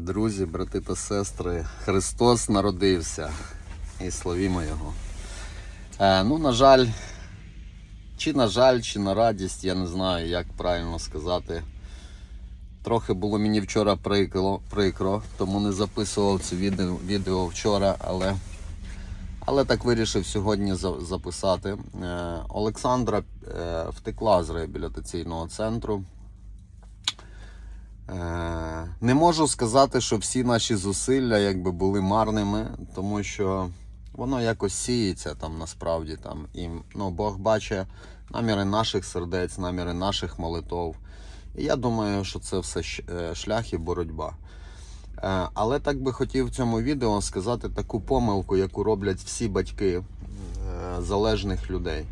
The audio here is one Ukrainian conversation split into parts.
Друзі, брати та сестри, Христос народився і славімо Його. Е, ну, на жаль, чи на жаль, чи на радість, я не знаю, як правильно сказати. Трохи було мені вчора прикро, прикро тому не записував це відео, відео вчора, але, але так вирішив сьогодні за- записати. Е, Олександра е, втекла з реабілітаційного центру. Е, Не можу сказати, що всі наші зусилля якби були марними, тому що воно якось сіється там насправді там. І ну, Бог бачить наміри наших сердець, наміри наших молитов. І я думаю, що це все е, шлях і боротьба. Е, Але так би хотів в цьому відео сказати таку помилку, яку роблять всі батьки залежних людей.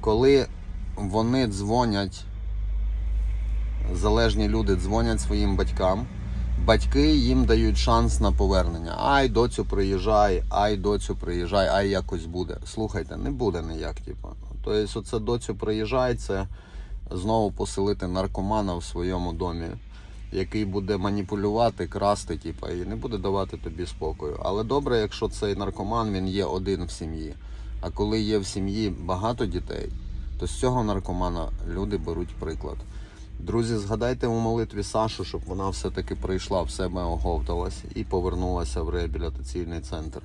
Коли вони дзвонять залежні люди дзвонять своїм батькам. Батьки їм дають шанс на повернення. Ай, доцю приїжджай, ай, доцю приїжджай, ай якось буде. Слухайте, не буде ніяк, типу. Тобто, оце доцю приїжджай, це знову поселити наркомана в своєму домі, який буде маніпулювати, красти, типу, і не буде давати тобі спокою. Але добре, якщо цей наркоман він є один в сім'ї. А коли є в сім'ї багато дітей, то з цього наркомана люди беруть приклад. Друзі, згадайте у молитві Сашу, щоб вона все-таки прийшла в себе, оговталась і повернулася в реабілітаційний центр.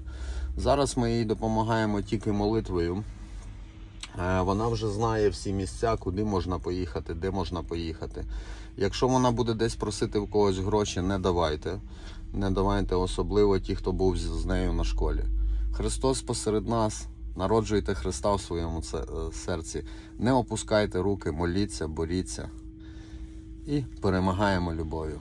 Зараз ми їй допомагаємо тільки молитвою. Е, Вона вже знає всі місця, куди можна поїхати, де можна поїхати. Якщо вона буде десь просити в когось гроші, не давайте. Не давайте, особливо ті, хто був з нею на школі. Христос посеред нас. Народжуйте Христа в своєму е, серці. Не опускайте руки, моліться, боріться і перемагаємо любов'ю.